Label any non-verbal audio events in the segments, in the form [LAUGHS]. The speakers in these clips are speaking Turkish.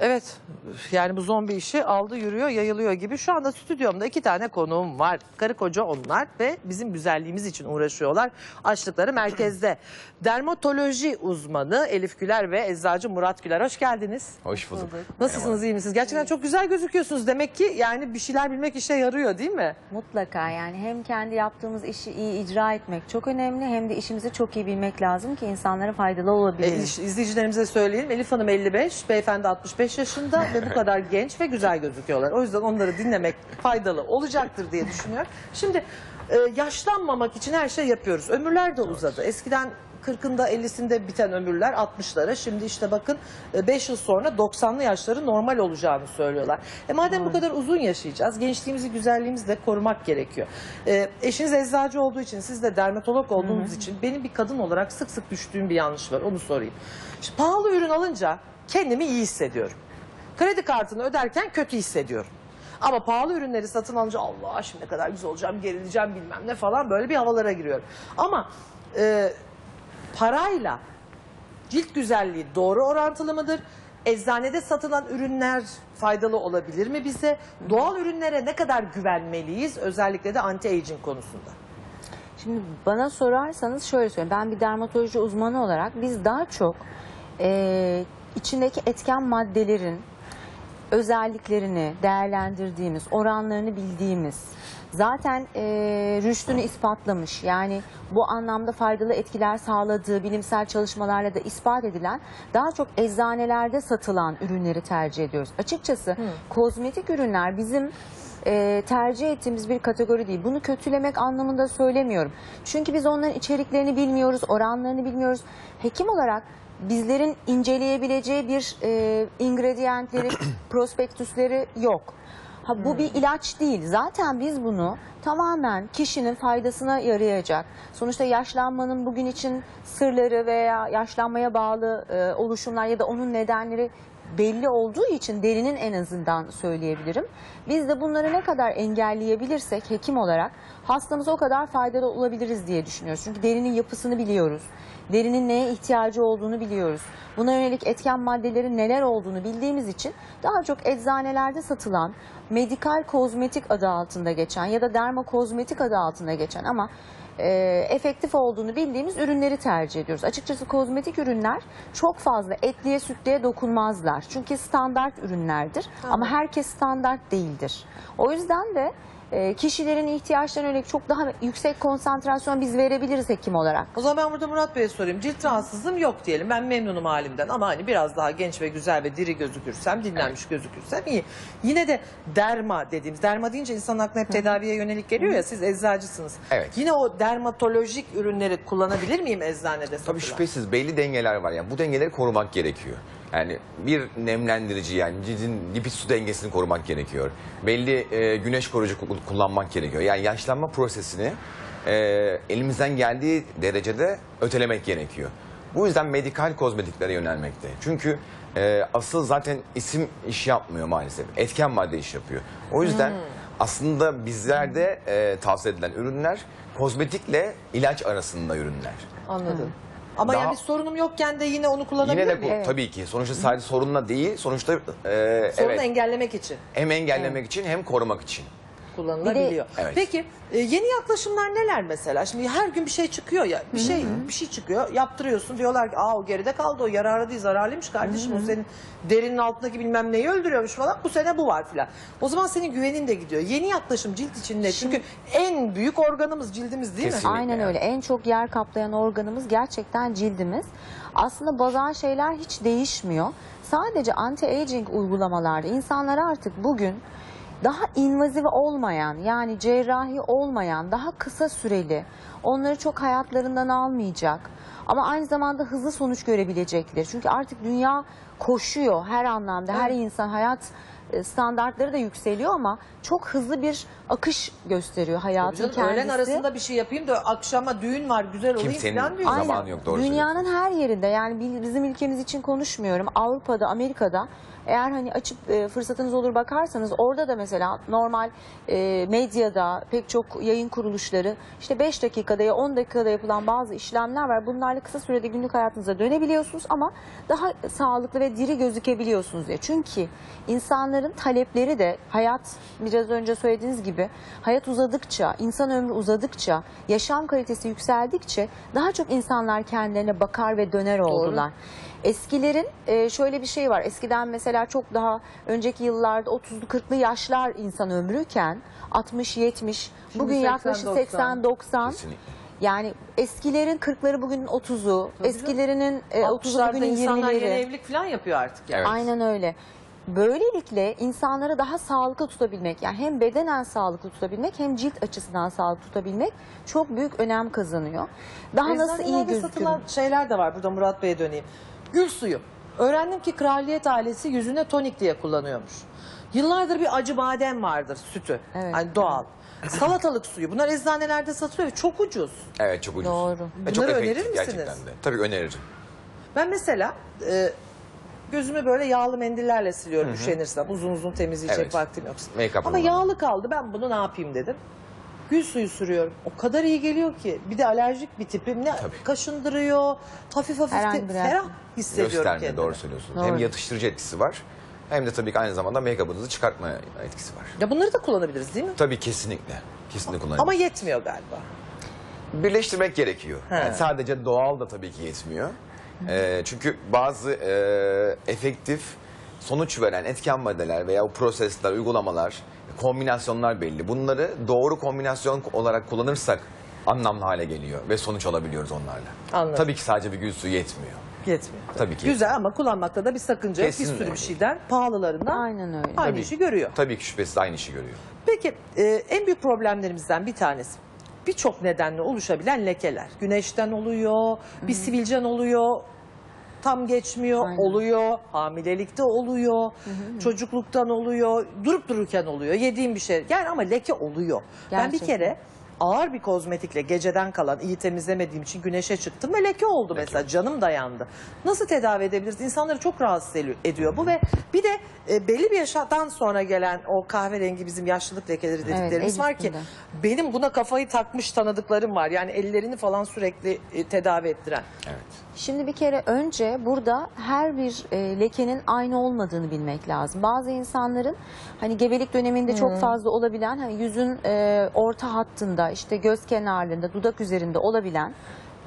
Evet yani bu zombi işi aldı yürüyor yayılıyor gibi. Şu anda stüdyomda iki tane konuğum var. Karı koca onlar ve bizim güzelliğimiz için uğraşıyorlar. Açlıkları merkezde. [CLEARS THROAT] Dermatoloji uzmanı Elif Güler ve eczacı Murat Güler hoş geldiniz. Hoş bulduk. Nasılsınız iyi misiniz? Gerçekten çok güzel gözüküyorsunuz. Demek ki yani bir şeyler bilmek işe yarıyor değil mi? Mutlaka yani hem kendi yaptığımız işi iyi icra etmek çok önemli hem de işimizi çok iyi bilmek lazım ki insanlara faydalı E, olabilir. izleyicilerimize söyleyelim. Elif Hanım 55, beyefendi 65 yaşında ve bu kadar genç ve güzel gözüküyorlar. O yüzden onları dinlemek faydalı olacaktır diye düşünüyorum. Şimdi e, yaşlanmamak için her şey yapıyoruz. Ömürler de uzadı. Eskiden 40'ında 50'sinde biten ömürler 60'lara. Şimdi işte bakın 5 yıl sonra 90'lı yaşların normal olacağını söylüyorlar. E madem bu kadar uzun yaşayacağız, gençliğimizi, güzelliğimizi de korumak gerekiyor. E, eşiniz eczacı olduğu için, siz de dermatolog olduğunuz için benim bir kadın olarak sık sık düştüğüm bir yanlış var. Onu sorayım. Şimdi pahalı ürün alınca kendimi iyi hissediyorum. Kredi kartını öderken kötü hissediyorum. Ama pahalı ürünleri satın alınca Allah şimdi ne kadar güzel olacağım, gerileceğim bilmem ne falan böyle bir havalara giriyorum. Ama e, parayla cilt güzelliği doğru orantılı mıdır? Eczanede satılan ürünler faydalı olabilir mi bize? Doğal ürünlere ne kadar güvenmeliyiz? Özellikle de anti-aging konusunda. Şimdi bana sorarsanız şöyle söyleyeyim. Ben bir dermatoloji uzmanı olarak biz daha çok e, içindeki etken maddelerin özelliklerini değerlendirdiğimiz, oranlarını bildiğimiz, zaten e, rüştünü ispatlamış yani bu anlamda faydalı etkiler sağladığı bilimsel çalışmalarla da ispat edilen daha çok eczanelerde satılan ürünleri tercih ediyoruz. Açıkçası kozmetik ürünler bizim e, tercih ettiğimiz bir kategori değil. Bunu kötülemek anlamında söylemiyorum. Çünkü biz onların içeriklerini bilmiyoruz, oranlarını bilmiyoruz. Hekim olarak bizlerin inceleyebileceği bir e, ingrediyentleri, [CLEARS THROAT] prospektüsleri yok. Ha, bu bir ilaç değil. Zaten biz bunu tamamen kişinin faydasına yarayacak. Sonuçta yaşlanmanın bugün için sırları veya yaşlanmaya bağlı e, oluşumlar ya da onun nedenleri belli olduğu için derinin en azından söyleyebilirim. Biz de bunları ne kadar engelleyebilirsek hekim olarak hastamıza o kadar faydalı olabiliriz diye düşünüyoruz. Çünkü derinin yapısını biliyoruz. Derinin neye ihtiyacı olduğunu biliyoruz. Buna yönelik etken maddelerin neler olduğunu bildiğimiz için daha çok eczanelerde satılan medikal kozmetik adı altında geçen ya da dermakozmetik adı altında geçen ama e, efektif olduğunu bildiğimiz ürünleri tercih ediyoruz. Açıkçası kozmetik ürünler çok fazla etliye sütlüye dokunmazlar. Çünkü standart ürünlerdir ama herkes standart değildir. O yüzden de e, kişilerin ihtiyaçlarına yönelik çok daha yüksek konsantrasyon biz verebiliriz hekim olarak. O zaman ben burada Murat Bey'e sorayım. Cilt rahatsızlığım yok diyelim. Ben memnunum halimden ama hani biraz daha genç ve güzel ve diri gözükürsem, dinlenmiş gözükürsem iyi. Yine de derma dediğimiz, derma deyince insanın aklına hep tedaviye yönelik geliyor ya siz eczacısınız. Evet. Yine o dermatolojik ürünleri kullanabilir miyim eczanede satılan? Tabii şüphesiz belli dengeler var. Yani bu dengeleri korumak gerekiyor. Yani bir nemlendirici yani cildin lipid su dengesini korumak gerekiyor. Belli e, güneş koruyucu ku- kullanmak gerekiyor. Yani yaşlanma prosesini e, elimizden geldiği derecede ötelemek gerekiyor. Bu yüzden medikal kozmetiklere yönelmekte. Çünkü e, asıl zaten isim iş yapmıyor maalesef. Etken madde iş yapıyor. O yüzden aslında bizlerde e, tavsiye edilen ürünler kozmetikle ilaç arasında ürünler. Anladım. Ama Daha- yani bir sorunum yokken de yine onu kullanabilir Yine de miyim? tabii ki sonuçta sadece sorunla değil sonuçta e, Sorunu evet engellemek için hem engellemek için hem korumak için. Kullanılabiliyor. Bir de- Evet. Peki e, yeni yaklaşımlar neler mesela? Şimdi her gün bir şey çıkıyor ya. Bir şey bir şey çıkıyor. Yaptırıyorsun. Diyorlar ki aa o geride kaldı o yararlı değil zararlıymış kardeşim. O senin derinin altındaki bilmem neyi öldürüyormuş falan. Bu sene bu var filan. O zaman senin güvenin de gidiyor. Yeni yaklaşım cilt için ne? Çünkü en büyük organımız cildimiz değil mi? Kesinlikle. Aynen yani. öyle. En çok yer kaplayan organımız gerçekten cildimiz. Aslında bazal şeyler hiç değişmiyor. Sadece anti-aging uygulamalarda insanlar artık bugün daha invaziv olmayan yani cerrahi olmayan daha kısa süreli onları çok hayatlarından almayacak ama aynı zamanda hızlı sonuç görebilecekler. Çünkü artık dünya koşuyor her anlamda her insan hayat standartları da yükseliyor ama çok hızlı bir akış gösteriyor hayatın Canım, kendisi. öğlen arasında bir şey yapayım da akşama düğün var güzel olayım Kimsenin falan diyor. Aynen. Zamanı yok, doğru Dünyanın her yerinde yani bi- bizim ülkemiz için konuşmuyorum. Avrupa'da, Amerika'da eğer hani açıp e, fırsatınız olur bakarsanız orada da mesela normal e, medyada pek çok yayın kuruluşları işte 5 dakikada ya 10 dakikada yapılan bazı işlemler var. Bunlarla kısa sürede günlük hayatınıza dönebiliyorsunuz ama daha sağlıklı ve diri gözükebiliyorsunuz diye. Çünkü insanların talepleri de hayat biraz önce söylediğiniz gibi hayat uzadıkça, insan ömrü uzadıkça, yaşam kalitesi yükseldikçe daha çok insanlar kendilerine bakar ve döner oldular. Eskilerin e, şöyle bir şey var. Eskiden mesela çok daha önceki yıllarda 30'lu 40'lı yaşlar insan ömrüken 60 70 bugün 80, yaklaşık 80 90 Kesinlikle. yani eskilerin 40'ları bugünün 30'u, Tabii eskilerinin e, 30'u 60'larda bugünün insanlar yeni 20'leri. evlilik falan yapıyor artık yani. Evet. Aynen öyle. Böylelikle insanları daha sağlıklı tutabilmek, yani hem bedenen sağlıklı tutabilmek hem cilt açısından sağlıklı tutabilmek çok büyük önem kazanıyor. Daha nasıl iyi Eczanelerde gözükür? satılan şeyler de var. Burada Murat Bey'e döneyim. Gül suyu. Öğrendim ki kraliyet ailesi yüzüne tonik diye kullanıyormuş. Yıllardır bir acı badem vardır sütü. Evet. Hani doğal. Salatalık suyu. Bunlar eczanelerde satılıyor ve çok ucuz. Evet çok ucuz. Doğru. Ve çok Bunları efektif önerir misiniz? gerçekten de. Tabii öneririm. Ben mesela e, gözümü böyle yağlı mendillerle siliyorum üşenirsem. Uzun uzun temizleyecek Evet. vaktim yoksa. Make-up Ama yağlı kaldı ben bunu ne yapayım dedim. Gül suyu sürüyorum. O kadar iyi geliyor ki. Bir de alerjik bir tipim. Ne Tabii. kaşındırıyor. Hafif hafif Herhangi de, bir ferah hissediyorum Gösterme kendimi. doğru söylüyorsun. Doğru. Hem yatıştırıcı etkisi var hem de tabii ki aynı zamanda make-up'ınızı çıkartma etkisi var. Ya bunları da kullanabiliriz değil mi? Tabii kesinlikle. Kesinlikle kullanabilir. Ama yetmiyor galiba. birleştirmek gerekiyor. He. Yani sadece doğal da tabii ki yetmiyor. Ee, çünkü bazı e, efektif sonuç veren etken maddeler veya o prosesler, uygulamalar, kombinasyonlar belli. Bunları doğru kombinasyon olarak kullanırsak anlamlı hale geliyor ve sonuç alabiliyoruz onlarla. Anladım. Tabii ki sadece bir gül suyu yetmiyor. Yetmiyor. Tabii ki. Güzel ama kullanmakta da bir sakınca yok. Bir Kesinlikle. sürü bir şeyden pahalılarından Aynen öyle. aynı Tabii. işi görüyor. Tabii ki şüphesiz aynı işi görüyor. Peki e, en büyük problemlerimizden bir tanesi birçok nedenle oluşabilen lekeler. Güneşten oluyor, bir sivilcen oluyor, tam geçmiyor, Aynen. oluyor, hamilelikte oluyor, çocukluktan oluyor, durup dururken oluyor, yediğim bir şey. Yani ama leke oluyor. Ben bir Gerçekten. kere ağır bir kozmetikle geceden kalan iyi temizlemediğim için güneşe çıktım ve leke oldu mesela canım dayandı. Nasıl tedavi edebiliriz? İnsanları çok rahatsız edi- ediyor bu ve bir de e, belli bir yaştan sonra gelen o kahverengi bizim yaşlılık lekeleri dediklerimiz el var ki benim buna kafayı takmış tanıdıklarım var. Yani ellerini falan sürekli e, tedavi ettiren. Evet. Şimdi bir kere önce burada her bir e, lekenin aynı olmadığını bilmek lazım. Bazı insanların hani gebelik döneminde çok fazla olabilen hani yüzün e, orta hattında işte göz kenarlarında dudak üzerinde olabilen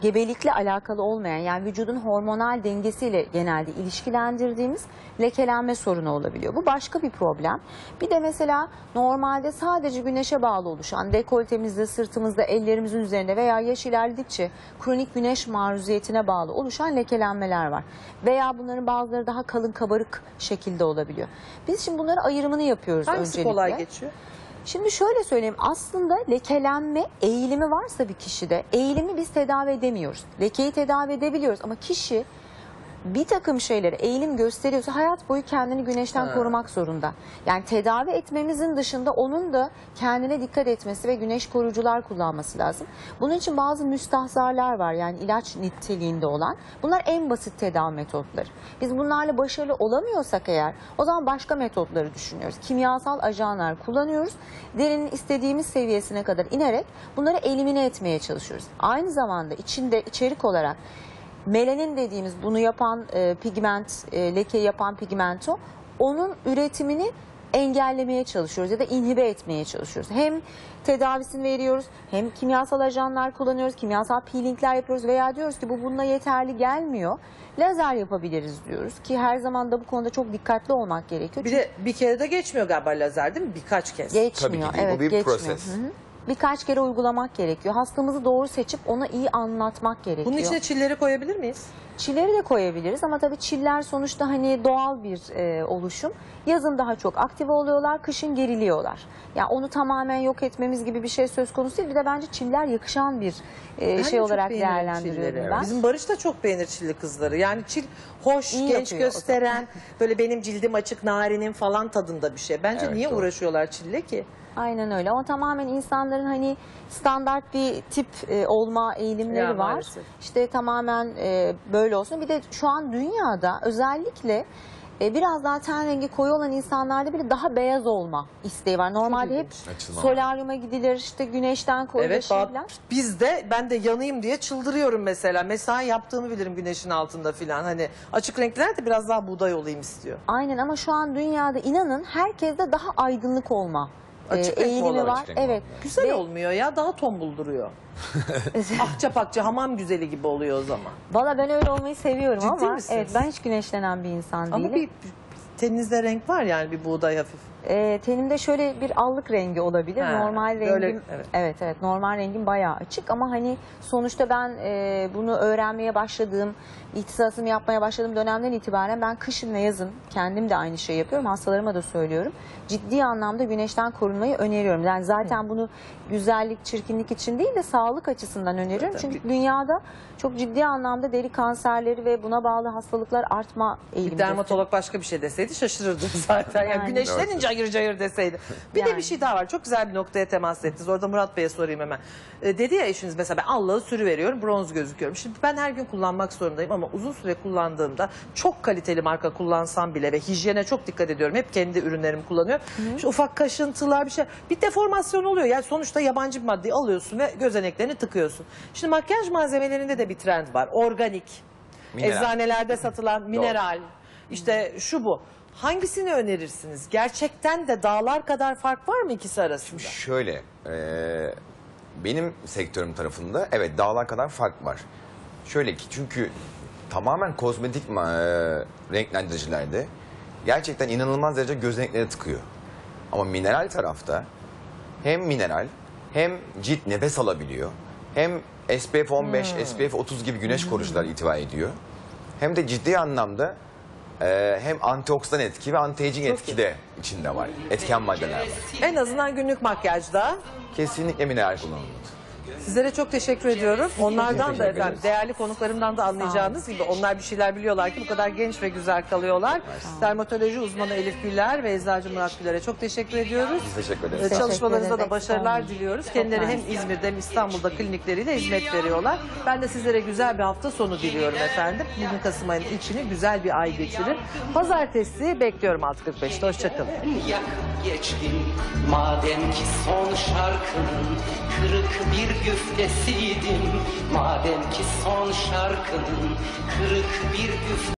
gebelikle alakalı olmayan yani vücudun hormonal dengesiyle genelde ilişkilendirdiğimiz lekelenme sorunu olabiliyor. Bu başka bir problem. Bir de mesela normalde sadece güneşe bağlı oluşan dekoltemizde, sırtımızda, ellerimizin üzerinde veya yaş ilerledikçe kronik güneş maruziyetine bağlı oluşan lekelenmeler var. Veya bunların bazıları daha kalın kabarık şekilde olabiliyor. Biz şimdi bunların ayrımını yapıyoruz Hangisi öncelikle. kolay geçiyor? Şimdi şöyle söyleyeyim aslında lekelenme eğilimi varsa bir kişide eğilimi biz tedavi edemiyoruz. Lekeyi tedavi edebiliyoruz ama kişi bir takım şeylere eğilim gösteriyorsa hayat boyu kendini güneşten Ha. korumak zorunda. Yani tedavi etmemizin dışında onun da kendine dikkat etmesi ve güneş koruyucular kullanması lazım. Bunun için bazı müstahzarlar var yani ilaç niteliğinde olan. Bunlar en basit tedavi metotları. Biz bunlarla başarılı olamıyorsak eğer o zaman başka metotları düşünüyoruz. Kimyasal ajanlar kullanıyoruz. Derinin istediğimiz seviyesine kadar inerek bunları elimine etmeye çalışıyoruz. Aynı zamanda içinde içerik olarak Melanin dediğimiz bunu yapan e, pigment, e, leke yapan pigmento onun üretimini engellemeye çalışıyoruz ya da inhibe etmeye çalışıyoruz. Hem tedavisini veriyoruz hem kimyasal ajanlar kullanıyoruz, kimyasal peelingler yapıyoruz veya diyoruz ki bu bununla yeterli gelmiyor. Lazer yapabiliriz diyoruz ki her zaman da bu konuda çok dikkatli olmak gerekiyor. Bir de bir kere de geçmiyor galiba lazer değil mi? Birkaç kez. Geçmiyor. Tabii ki değil. Evet, Bu bir geçmiyor. proses. Hı hı. Birkaç kere uygulamak gerekiyor. Hastamızı doğru seçip ona iyi anlatmak gerekiyor. Bunun içine çilleri koyabilir miyiz? Çilleri de koyabiliriz ama tabii çiller sonuçta hani doğal bir e, oluşum. Yazın daha çok aktif oluyorlar, kışın geriliyorlar. Yani onu tamamen yok etmemiz gibi bir şey söz konusu değil. Bir de bence çiller yakışan bir e, Ben şey olarak değerlendiriyorum ben. Bizim Barış da çok beğenir çilli kızları. Yani çil hoş, İyi genç gösteren, böyle benim cildim açık, narinin falan tadında bir şey. Bence Evet, niye doğru. uğraşıyorlar çille ki? Aynen öyle. O tamamen insanların hani standart bir tip e, olma eğilimleri Ya, var. maalesef. İşte tamamen e, böyle olsun. Bir de şu an dünyada özellikle e, biraz daha ten rengi koyu olan insanlarda bile daha beyaz olma isteği var. Normalde hep. Açılma. solaryuma gidilir, işte güneşten Evet, koyulaşırlar. bak, biz de ben de yanayım diye çıldırıyorum mesela. Mesai yaptığımı bilirim güneşin altında filan. Hani açık renkler de biraz daha buğday olayım istiyor. Aynen ama şu an dünyada inanın herkeste daha aydınlık olma Açık mi eğilimi var. Açık Evet. Güzel Ve- olmuyor ya daha tombul duruyor. [LAUGHS] Akça pakça hamam güzeli gibi oluyor o zaman. Valla ben öyle olmayı seviyorum Ciddi ama misiniz? evet ben hiç güneşlenen bir insan Ama değilim. bir, bir teninizde renk var yani bir buğday hafif. E, tenimde şöyle bir allık rengi olabilir. Ha, normal böyle, rengim evet. evet. evet normal rengim bayağı açık ama hani sonuçta ben e, bunu öğrenmeye başladığım, ihtisasımı yapmaya başladığım dönemden itibaren ben kışın ve yazın kendim de aynı şeyi yapıyorum. Hastalarıma da söylüyorum. Ciddi anlamda güneşten korunmayı öneriyorum. Yani zaten bunu güzellik, çirkinlik için değil de sağlık açısından öneriyorum. Zaten Çünkü dünyada çok ciddi anlamda deri kanserleri ve buna bağlı hastalıklar artma Bir eğiliminde. dermatolog başka bir şey deseydi şaşırırdım [LAUGHS] zaten. Yani, Yani. güneşlenince cayır cayır deseydi. Bir de Yani. bir şey daha var. Çok güzel bir noktaya temas ettiniz. Orada Murat Bey'e sorayım hemen. Ee, dedi ya eşiniz mesela ben Allah'ı sürü veriyorum, bronz gözüküyorum. Şimdi ben her gün kullanmak zorundayım ama uzun süre kullandığımda çok kaliteli marka kullansam bile ve hijyene çok dikkat ediyorum. Hep kendi ürünlerimi kullanıyorum. Şu ufak kaşıntılar bir şey. Bir deformasyon oluyor. Yani sonuçta yabancı bir maddeyi alıyorsun ve gözeneklerini tıkıyorsun. Şimdi makyaj malzemelerinde de bir trend var. Organik. Mineral. Eczanelerde satılan mineral. İşte şu bu. Hangisini önerirsiniz? Gerçekten de dağlar kadar fark var mı ikisi arasında? Şöyle, e, benim sektörüm tarafında evet dağlar kadar fark var. Şöyle ki çünkü tamamen kozmetik e, renklendiricilerde gerçekten inanılmaz derece gözenekleri tıkıyor. Ama mineral tarafta hem mineral hem cilt nefes alabiliyor. Hem SPF 15, SPF 30 gibi güneş koruyucular itibar ediyor. Hem de ciddi anlamda e, hem antioksidan etki ve anti-aging etki de içinde var. Etken maddeler var. En azından günlük makyajda. Kesinlikle mineral kullanılmalı. Sizlere çok teşekkür ediyorum. Onlardan da efendim değerli konuklarımdan da anlayacağınız gibi onlar bir şeyler biliyorlar ki bu kadar genç ve güzel kalıyorlar. Dermatoloji uzmanı Elif Güler ve eczacı Murat Güler'e çok teşekkür ediyoruz. Teşekkür Ee, ederiz. Teşekkür Çalışmalarınızda da başarılar diliyoruz. Kendileri hem. İzmir'de hem İstanbul'da klinikleriyle hizmet veriyorlar. Ben de sizlere güzel bir hafta sonu diliyorum efendim. Bugün Kasım ayının içini güzel bir ay geçirin. Pazartesi bekliyorum 6.45'te. Hoşçakalın. Geçtim Madem ki son şarkının kırık bir güftesiydim Madem ki son şarkının kırık bir güftesiydim